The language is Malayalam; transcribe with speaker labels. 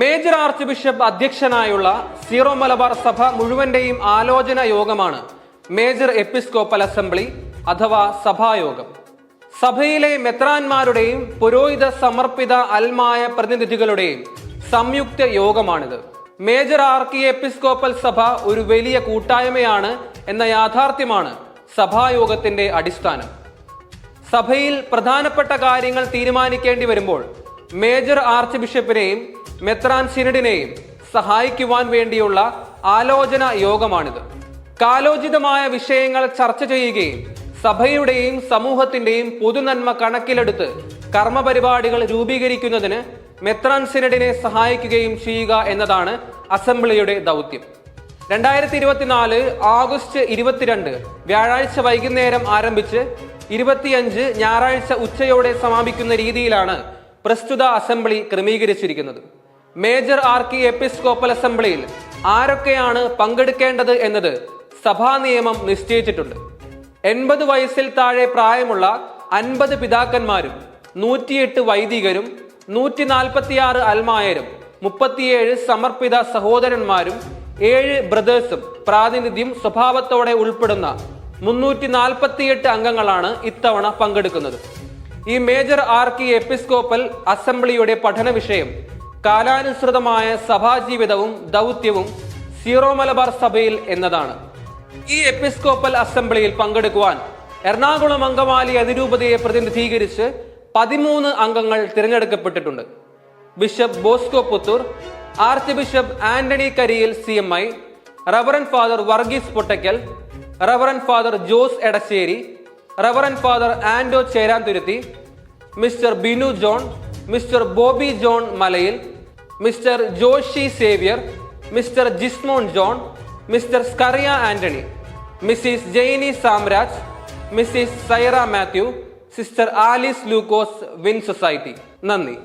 Speaker 1: മേജർ ആർച്ച് ബിഷപ്പ് അധ്യക്ഷനായുള്ള സീറോ മലബാർ സഭ മുഴുവന്റെയും ആലോചന യോഗമാണ് മേജർ എപ്പിസ്കോപ്പൽ അസംബ്ലി അഥവാ സഭായോഗം. സഭയിലെ മെത്രാന്മാരുടെയും പുരോഹിത സമർപ്പിത അൽമായ പ്രതിനിധികളുടെയും സംയുക്ത യോഗമാണിത്. മേജർ ആർക്കി എപ്പിസ്കോപ്പൽ സഭ ഒരു വലിയ കൂട്ടായ്മയാണ് എന്ന യാഥാർത്ഥ്യമാണ് സഭായോഗത്തിന്റെ അടിസ്ഥാനം. സഭയിൽ പ്രധാനപ്പെട്ട കാര്യങ്ങൾ തീരുമാനിക്കേണ്ടി വരുമ്പോൾ മേജർ ആർച്ച് ബിഷപ്പിനെയും മെത്രാൻ സിനഡിനെയും സഹായിക്കുവാൻ വേണ്ടിയുള്ള ആലോചന യോഗമാണിത്. കാലോചിതമായ വിഷയങ്ങൾ ചർച്ച ചെയ്യുകയും സഭയുടെയും സമൂഹത്തിന്റെയും പൊതുനന്മ കണക്കിലെടുത്ത് കർമ്മപരിപാടികൾ രൂപീകരിക്കുന്നതിന് മെത്രാൻ സിനഡിനെ സഹായിക്കുകയും ചെയ്യുക എന്നതാണ് അസംബ്ലിയുടെ ദൗത്യം. രണ്ടായിരത്തി ഇരുപത്തിനാല് ആഗസ്റ്റ് ഇരുപത്തിരണ്ട് വ്യാഴാഴ്ച വൈകുന്നേരം ആരംഭിച്ച് ഇരുപത്തിയഞ്ച് ഞായറാഴ്ച ഉച്ചയോടെ സമാപിക്കുന്ന രീതിയിലാണ് പ്രസ്തുത അസംബ്ലി ക്രമീകരിച്ചിരിക്കുന്നത്. മേജർ ആർക്കി എപ്പിസ്കോപ്പൽ അസംബ്ലിയിൽ ആരൊക്കെയാണ് പങ്കെടുക്കേണ്ടത് എന്നത് സഭാ നിയമം നിശ്ചയിച്ചിട്ടുണ്ട്. എൺപത് വയസ്സിൽ താഴെ പ്രായമുള്ള അൻപത് പിതാക്കന്മാരും നൂറ്റിയെട്ട് വൈദികരും നൂറ്റി നാൽപ്പത്തിയാറ് അൽമായരും മുപ്പത്തിയേഴ് സമർപ്പിത സഹോദരന്മാരും ഏഴ് ബ്രദേഴ്സും പ്രാതിനിധ്യം സ്വഭാവത്തോടെ ഉൾപ്പെടുന്ന മുന്നൂറ്റി നാൽപ്പത്തിയെട്ട് അംഗങ്ങളാണ് ഇത്തവണ പങ്കെടുക്കുന്നത്. ഈ മേജർ ആർക്കി എപ്പിസ്കോപ്പൽ അസംബ്ലിയുടെ പഠന വിഷയം കാലാനുസൃതമായ സഭാജീവിതവും ദൗത്യവും സീറോ മലബാർ സഭയിൽ എന്നതാണ്. ഈ എപ്പിസ്കോപ്പൽ അസംബ്ലിയിൽ പങ്കെടുക്കുവാൻ എറണാകുളം അങ്കമാലി അതിരൂപതയെ പ്രതിനിധീകരിച്ച് പതിമൂന്ന് അംഗങ്ങൾ തിരഞ്ഞെടുക്കപ്പെട്ടിട്ടുണ്ട്. Bishop Bosco Puthur archbishop Antony Kariyil C M I Reverend Father Varghese Pottackal Reverend Father Jose Edasseri Reverend Father Ando Cheranthuruthy Mr Binu John Mr Bobby John Malayil Mr Joshy Xavier Mr Jismon John Mr Skaria Antony Mrs Jainy Samraj Mrs Saira Mathew Sister Alice Lukose win society. നന്ദി.